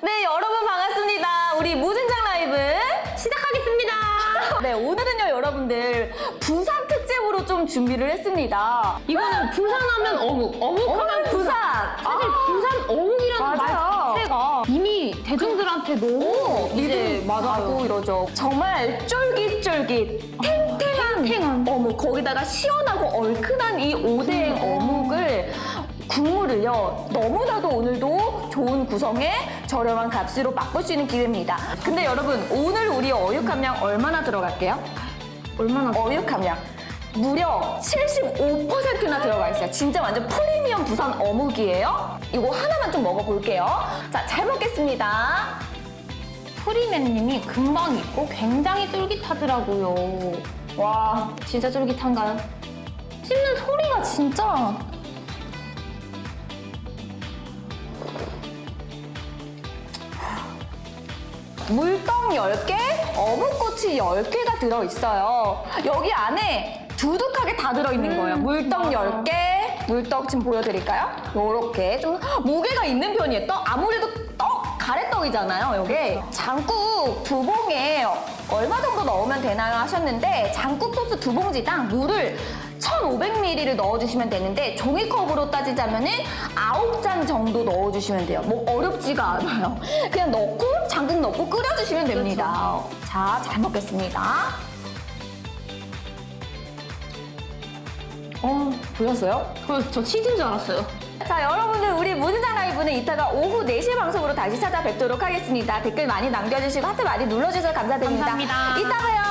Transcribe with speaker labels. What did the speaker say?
Speaker 1: 네, 여러분 반갑습니다. 우리 무진장 라이브 시작하겠습니다. 네, 오늘은요, 여러분들 부산 특집으로 좀 준비를 했습니다.
Speaker 2: 이거는 부산하면 어묵, 어묵하면
Speaker 1: 오늘 부산!
Speaker 2: 사실
Speaker 1: 아,
Speaker 2: 부산 어묵이라는 말
Speaker 1: 맞아요.
Speaker 2: 자체가 이미 대중들한테 너무 이제
Speaker 1: 믿음 맞아고 이러죠. 정말 쫄깃쫄깃 탱탱한,
Speaker 2: 탱탱한.
Speaker 1: 어묵 거기다가 시원하고 얼큰한 이 오뎅 어묵을 국물을요 너무나도 오늘도 좋은 구성에 저렴한 값으로 맛볼 수 있는 기회입니다. 근데 여러분 오늘 우리 어육 함량 얼마나 들어갈게요?
Speaker 2: 얼마나
Speaker 1: 어육 함량 무려 75%나 들어가 있어요. 진짜 완전 프리미엄 부산 어묵이에요. 이거 하나만 좀 먹어볼게요. 자, 잘 먹겠습니다.
Speaker 2: 프리맨님이 금방 익고 굉장히 쫄깃하더라고요. 와, 진짜 쫄깃한가요? 씹는 소리가 진짜
Speaker 1: 물떡 10개, 어묵꼬치 10개가 들어있어요. 여기 안에 두둑하게 다 들어있는 거예요. 물떡 10개, 물떡 지금 보여드릴까요? 요렇게 좀 무게가 있는 편이에요. 떡, 아무래도 떡, 가래떡이잖아요, 요게. 장국 두 봉에 얼마 정도 넣으면 되나요 하셨는데, 장국 소스 두 봉지당 물을 1,500ml를 넣어주시면 되는데 종이컵으로 따지자면은 9잔 정도 넣어주시면 돼요. 뭐 어렵지가 않아요. 그냥 넣고 장국 넣고 끓여주시면 됩니다. 자, 잘 먹겠습니다. 어, 보였어요?
Speaker 2: 저, 저 치즈인 줄 알았어요.
Speaker 1: 자, 여러분들 우리 무진장 라이브는 이따가 오후 4시 방송으로 다시 찾아뵙도록 하겠습니다. 댓글 많이 남겨주시고 하트 많이 눌러주셔서 감사드립니다.
Speaker 2: 감사합니다.
Speaker 1: 이따 봬요.